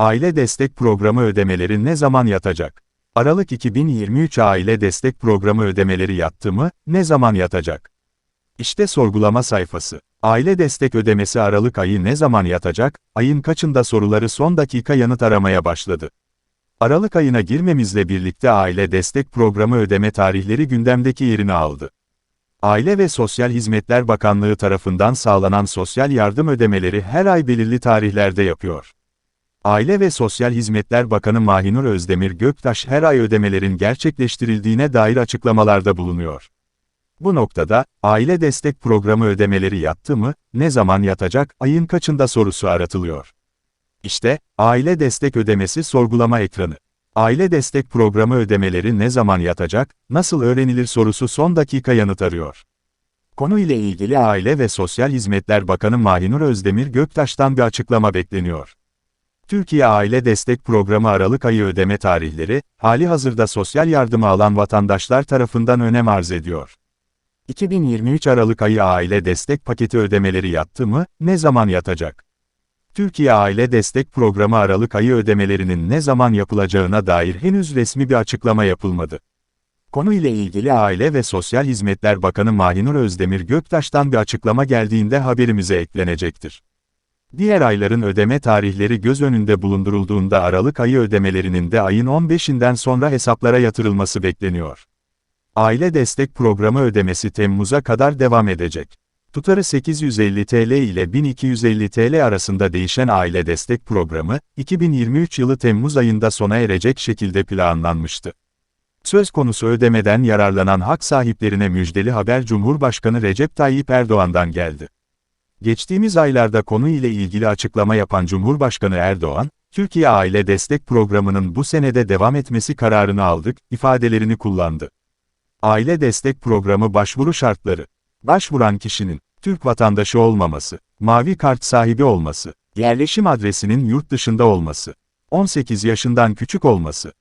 Aile Destek Programı ödemeleri ne zaman yatacak? Aralık 2023 Aile Destek Programı ödemeleri yattı mı, ne zaman yatacak? İşte sorgulama sayfası. Aile destek ödemesi Aralık ayı ne zaman yatacak, ayın kaçında soruları son dakika yanıt aramaya başladı. Aralık ayına girmemizle birlikte aile destek programı ödeme tarihleri gündemdeki yerini aldı. Aile ve Sosyal Hizmetler Bakanlığı tarafından sağlanan sosyal yardım ödemeleri her ay belirli tarihlerde yapıyor. Aile ve Sosyal Hizmetler Bakanı Mahinur Özdemir Göktaş her ay ödemelerin gerçekleştirildiğine dair açıklamalarda bulunuyor. Bu noktada, aile destek programı ödemeleri yattı mı, ne zaman yatacak, ayın kaçında sorusu aratılıyor. İşte, aile destek ödemesi sorgulama ekranı. Aile destek programı ödemeleri ne zaman yatacak, nasıl öğrenilir sorusu son dakika yanıt arıyor. Konu ile ilgili Aile ve Sosyal Hizmetler Bakanı Mahinur Özdemir Göktaş'tan bir açıklama bekleniyor. Türkiye Aile Destek Programı Aralık ayı ödeme tarihleri, hali hazırda sosyal yardımı alan vatandaşlar tarafından önem arz ediyor. 2023 Aralık ayı aile destek paketi ödemeleri yattı mı, ne zaman yatacak? Türkiye Aile Destek Programı Aralık ayı ödemelerinin ne zaman yapılacağına dair henüz resmi bir açıklama yapılmadı. Konu ile ilgili Aile ve Sosyal Hizmetler Bakanı Mahinur Özdemir Göktaş'tan bir açıklama geldiğinde haberimize eklenecektir. Diğer ayların ödeme tarihleri göz önünde bulundurulduğunda Aralık ayı ödemelerinin de ayın 15'inden sonra hesaplara yatırılması bekleniyor. Aile Destek Programı ödemesi Temmuz'a kadar devam edecek. Tutarı 850 TL ile 1250 TL arasında değişen Aile Destek Programı, 2023 yılı Temmuz ayında sona erecek şekilde planlanmıştı. Söz konusu ödemeden yararlanan hak sahiplerine müjdeli haber Cumhurbaşkanı Recep Tayyip Erdoğan'dan geldi. Geçtiğimiz aylarda konu ile ilgili açıklama yapan Cumhurbaşkanı Erdoğan, Türkiye Aile Destek Programı'nın bu senede devam etmesi kararını aldık, ifadelerini kullandı. Aile Destek Programı başvuru şartları. Başvuran kişinin, Türk vatandaşı olmaması, mavi kart sahibi olması, yerleşim adresinin yurt dışında olması, 18 yaşından küçük olması,